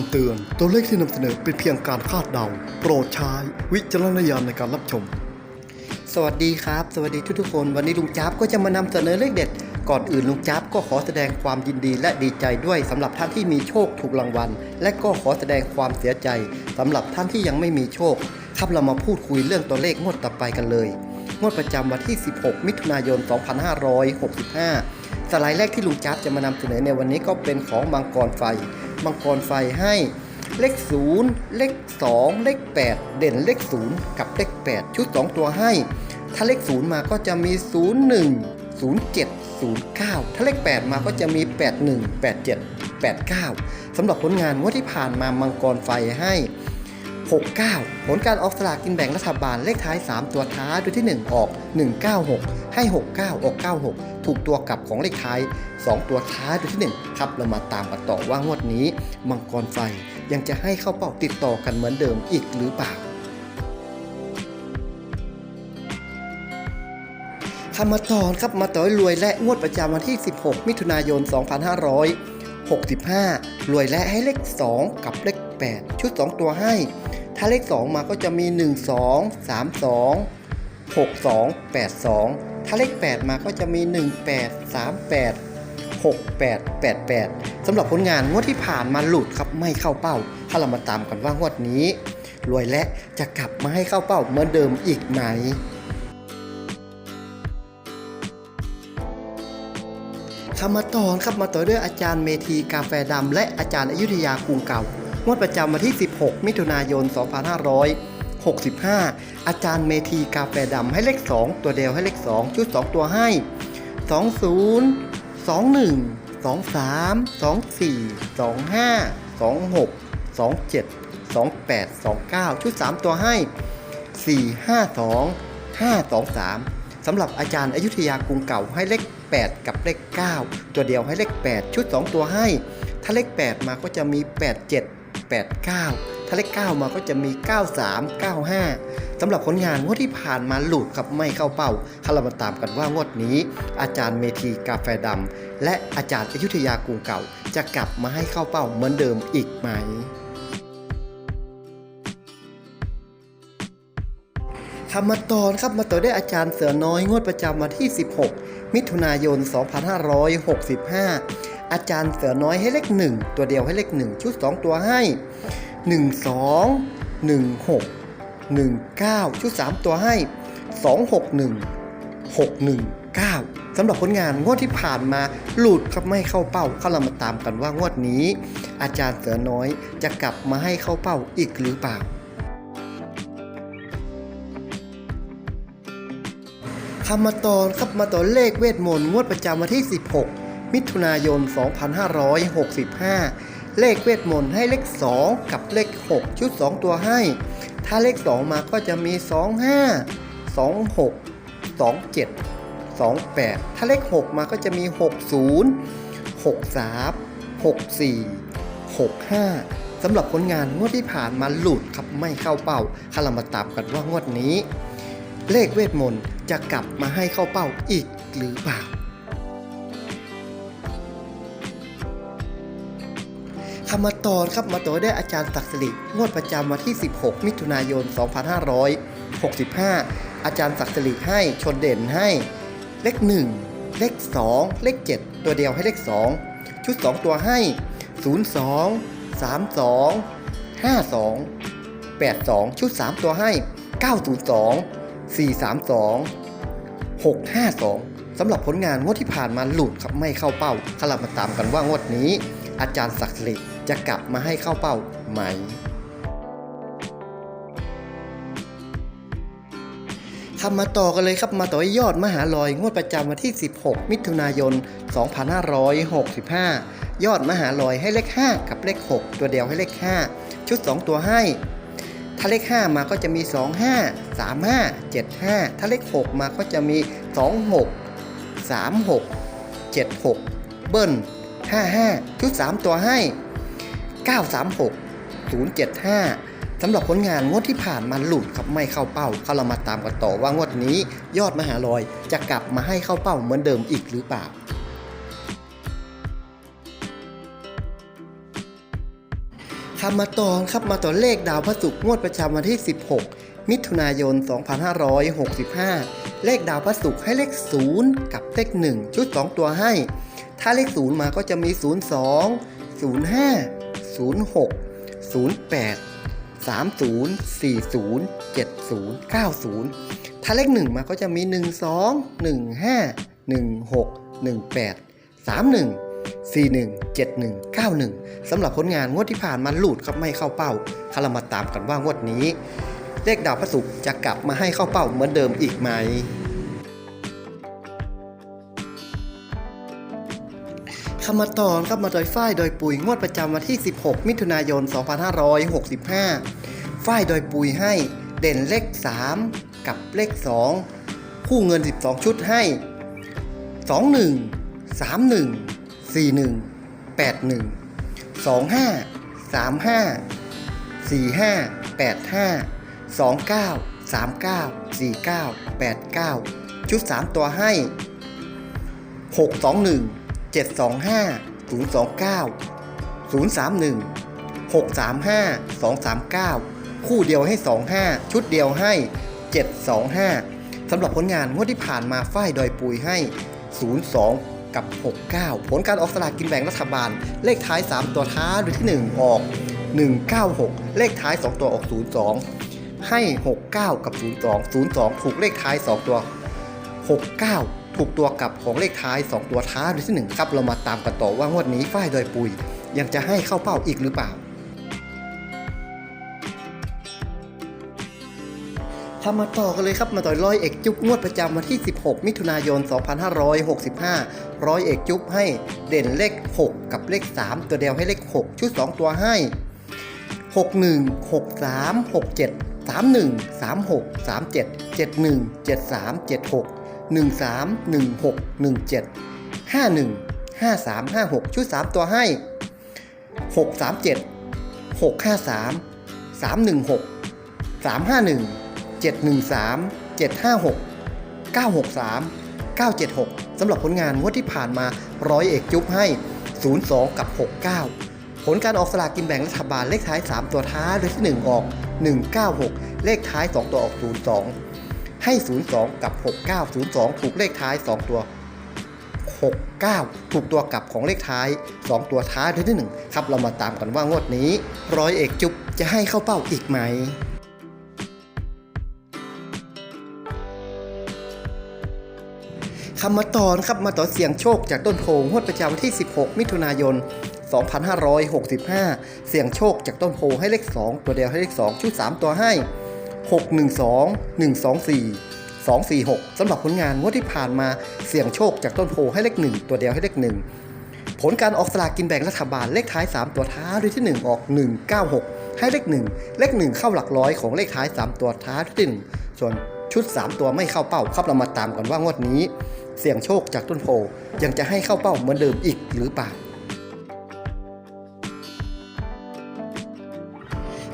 ำเตือน ตัวเลขที่นำเสนอเป็นเพียงการคาดเดา โปรดใช้วิจารณญาณในการรับชม สวัสดีครับ สวัสดีทุกๆคน วันนี้ลุงจ๊าบก็จะมานำเสนอเลขเด็ด ก่อนอื่นลุงจ๊าบก็ขอแสดงความยินดีและดีใจด้วยสำหรับท่านที่มีโชคถูกรางวัล และก็ขอแสดงความเสียใจสำหรับท่านที่ยังไม่มีโชค ครับเรามาพูดคุยเรื่องตัวเลขงวดต่อไปกันเลย งวดประจำวันที่ 16 มิถุนายน 2565 สไลด์แรกที่ลุงจ๊าบจะมานำเสนอในวันนี้ก็เป็นของมังกรไฟ มังกรไฟให้ เลข 0 เลข 2 เลข 8 เด่นเลข 0 กับเลข 8 ชุด 2 ตัวให้ ถ้าเลข 0 มาก็จะมี 01 07 09 ถ้าเลข 8 มาก็จะมี 81 87 89 สำหรับผลงานงวดที่ผ่านมามังกรไฟให้ 69 ผลการออกสลากกินแบ่งรัฐบาลเลขท้าย 3 ตัวท้ายตัวที่ 1 ออก 196 ให้ 69 ออก 96 ถูกตัวกลับของเลขท้าย 2 ตัวท้ายตัวที่ 1 ครับเรามาตามกันต่อว่างวดนี้ มังกรไฟยังจะให้เข้าเป้าติดต่อกันเหมือนเดิมอีกหรือเปล่าคำมาตอนครับมาต่อยรวยและงวดประจำวันที่ 16 มิถุนายน 2565 รวยและให้เลข 2 กับเลข 8 ชุด 2 ตัวให้าเลข 2 มาก็จะมี 1 2 3 2 6 2 8 2 ถ้าเลข 8 มาก็จะมี 1 8 3 8 6 8 8 8สำหรับผลงานงวดที่ผ่านมาหลุดครับไม่เข้าเป้า ถ้าเรามาตามกันว่างวดนี้ รวยและจะกลับมาให้เข้าเป้าเหมือนเดิมอีกไหมคำมาตอนครับมาต่อด้วยอาจารย์เมธีกาแฟดำและอาจารย์อยุธยากรุงเก่า งวดประจำวันที่ 16 มิถุนายน 2565 อาจารย์เมธีกาแฟดำให้เลข 2 ตัวเดียวให้เลข 2 ชุด 2 ตัวให้ 20 21 23 24 25 26 27 28 29 ชุด 3 ตัวให้ 4 5 2 5 2 3สำหรับอาจารย์อยุธยากรุงเก่าให้เลข 8 กับเลข 9 ตัวเดียวให้เลข 8 ชุด 2 ตัวให้ ถ้าเลข 8 มาก็จะมี 8 7 8 9 ถ้าเลข 9 มาก็จะมี 93 95สำหรับผลงานงวดที่ผ่านมาหลุดครับไม่เข้าเป้าถ้าเรามาตามกันว่างวดนี้ อาจารย์เมธีกาแฟดำและอาจารย์อยุธยากรุงเก่า จะกลับมาให้เข้าเป้าเหมือนเดิมอีกไหมคำมาตอนครับมาต่อได้อาจารย์เสือน้อยงวดประจำวันที่ 16 มิถุนายน 2565 อาจารย์เสือน้อยให้เลข 1 ตัวเดียวให้เลข 1 ชุด 2 ตัวให้ 1 2 1 6 1 9 ชุด 3 ตัวให้ 2 6 1 6 1 9สำหรับผลงานงวดที่ผ่านมาหลุดครับไม่เข้าเป้าเข้าเรามาตามกันว่างวดนี้ อาจารย์เสือน้อยจะกลับมาให้เข้าเป้าอีกหรือเปล่าคำมาตอนครับมาต่อเลขเวทมนต์งวดประจำวันที่ 16 มิถุนายน 2565 เลขเวทมนต์ให้เลข 2 กับเลข 6 ชุด 2 ตัวให้ ถ้าเลข 2 มาก็จะมี 25 26 27 28 ถ้าเลข 6 มาก็จะมี 60 63 64 65สำหรับผลงานงวดที่ผ่านมาหลุดครับไม่เข้าเป้าข้าเรามาตามกันว่างวดนี้ เลขเวทมนต์จะกลับมาให้เข้าเป้าอีกหรือเปล่า คำมาตอนครับมาต่อได้อาจารย์ศักดิ์สิริงวดประจำวันที่ 16 มิถุนายน 2565 อาจารย์ศักดิ์สิริให้ชนเด่นให้ เลข 1 เลข 2 เลข 7 ตัวเดียวให้เลข 2 ชุด 2 ตัวให้ 02 32 52 82 ชุด 3 ตัวให้ 902 432 652สำหรับผลงานงวดที่ผ่านมาหลุดครับไม่เข้าเป้าถ้าเรามาตามกันว่างวดนี้อาจารย์ศักดิ์สิริ จะกลับมาให้เข้าเป้าไหมครับมาต่อกันเลยครับมาต่อยอดมหาลอยงวดประจำวันที่ 16 มิถุนายน 2565 ยอดมหาลอยให้เลข 5 กับเลข 6 ตัวเดียวให้เลข 5 ชุด 2 ตัวให้ ถ้าเลข 5 มาก็จะมี 2 5 3 5 7 5 ถ้าเลข 6 มาก็จะมี 2 6 3 6 7 6 เบิ้ล5 5 ชุด 3 ตัวให้ 9 3 6 0 7 5สำหรับผลงานงวดที่ผ่านมาหลุดครับไม่เข้าเป้าเขาเรามาตามกันต่อว่างวดนี้ยอดมหาลอยจะกลับมาให้เข้าเป้าเหมือนเดิมอีกหรือเปล่าครับมาต่อครับมาต่อเลขดาวพระศุกร์งวดประจำวันที่ 16 มิถุนายน 2565 เลขดาวพระศุกร์ให้เลข 0 กับเลข 1 ชุด 2 ตัวให้ ถ้าเลข 0 มาก็จะมี 02 05 06 08 30 40 70 90 ถ้าเลข1มาก็จะมี 12 15 16 18 31 41 71 91 สำหรับผลงานงวดที่ผ่านมาหลุดครับไม่เข้าเป้าถ้ารามาตามกันว่างวดนี้ เลขดาวพระศุกร์จะกลับมาให้เข้าเป้าเหมือนเดิมอีกไหม คำมาตอนครับมาโดยฝ้ายโดยปุ๋ยงวดประจำวันที่ 16 มิถุนายน 2565 ฝ้ายโดยปุ๋ยให้เด่นเลข 3 กับเลข 2 คู่เงิน 12 ชุดให้ 21 31 41 81 25 35 45 85 29 39 49 89 ชุด 3 ตัวให้ 621 725 029 031 635 239 คู่เดียวให้ 25 ชุดเดียวให้ 725 สำหรับผลงานงวดที่ผ่านมาฝ้ายดอยปุยให้ 02 กับ 69 ผลการออกสลากกินแบ่งรัฐบาล เลขท้าย 3 ตัวท้าหรือที่ 1 ออก 196 เลขท้าย 2 ตัวออก 02 ให้ 69 กับ 02 02 ถูกเลขท้าย 2 ตัว 69 ถูกตัวกับของเลขท้าย 2 ตัวท้าหรือที่1ครับเรามาตามกันต่อว่างวดนี้ฝ้ายดอยปุย ยังจะให้เข้าเป้าอีกหรือเปล่า ทำมาต่อกันเลยครับมาต่อยร้อยเอกจุ๊บงวดประจำวันที่ 16 มิถุนายน 2565 ร้อยเอกจุ๊บให้เด่นเลข 6 กับเลข 3 ตัวเดียวให้เลข 6 ชุด 2 ตัวให้ 61 63 67 31 36 37 71 73 76 13 16 17 51 53 56 ชุด 3 ตัวให้ 637 653 316 351 713 756 963 976 สำหรับผลงานงวดที่ผ่านมาร้อยเอกจุ๊บให้ 02 กับ 69 ผลการออกสลากกินแบ่งรัฐบาลเลขท้าย 3 ตัวท้ายโดยที่ 1 ออก 196 เลขท้าย 2 ตัวออก 02 ให้ 02 กับ 69 02 ถูกเลขท้าย 2 ตัว 69 ถูกตัวกลับของเลขท้าย 2 ตัวท้ายโดยที่1ครับเรามาตามกันว่างวดนี้ ร้อยเอกจุ๊บจะให้เข้าเป้าอีกไหมคำมาต่อนะครับมาต่อเสียงโชคจากต้นโพงวดประจำวันที่ 16 มิถุนายน 2565 เสียงโชคจากต้นโพให้เลข 2 ตัวเดียวให้เลข 2 ชุด 3 ตัวให้ 612 124 246สำหรับผลงานงวดที่ผ่านมาเสี่ยงโชคจากต้นโพให้เลข 1 ตัวเดียวให้เลข 1 ผลการออกสลากกินแบ่งรัฐบาลเลขท้าย 3 ตัวท้าด้วยที่ 1 ออก 196 ให้เลข 1 เลข 1 เข้าหลักร้อยของเลขท้าย 3 ตัวท้าด้วยที่1ส่วนชุด 3 ตัวไม่เข้าเป้าครับเรามาตามกันว่างวดนี้ เสี่ยงโชคจากต้นโพยังจะให้เข้าเป้าเหมือนเดิมอีกหรือเปล่า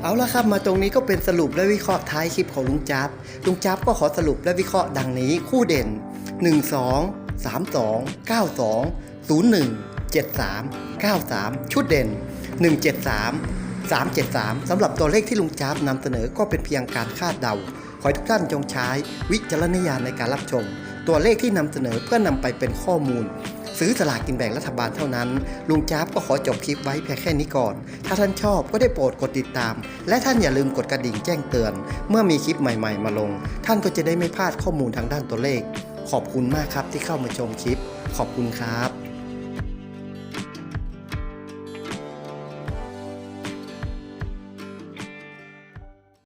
เอาละครับมาตรงนี้ก็เป็นสรุปและวิเคราะห์ท้ายคลิปของลุงจับลุงจับก็ขอสรุปและวิเคราะห์ดังนี้คู่เด่น 1 2 3 2 9 2 0 1 7 3 9 3 ชุดเด่น 173 373 สำหรับตัวเลขที่ลุงจับนำเสนอก็เป็นเพียงการคาดเดา ขอให้ทุกท่านจงใช้วิจารณญาณในการรับชม ตัวเลขที่นำเสนอเพื่อนำไปเป็นข้อมูล ซื้อสลากกินแบ่งรัฐบาลเท่านั้น ลุงจ้าบก็ขอจบคลิปไว้เพียงแค่นี้ก่อน ถ้าท่านชอบก็ได้โปรดกดติดตาม และท่านอย่าลืมกดกระดิ่งแจ้งเตือน เมื่อมีคลิปใหม่ๆ มาลง ท่านก็จะได้ไม่พลาดข้อมูลทางด้านตัวเลข ขอบคุณมากครับที่เข้ามาชมคลิป ขอบคุณครับ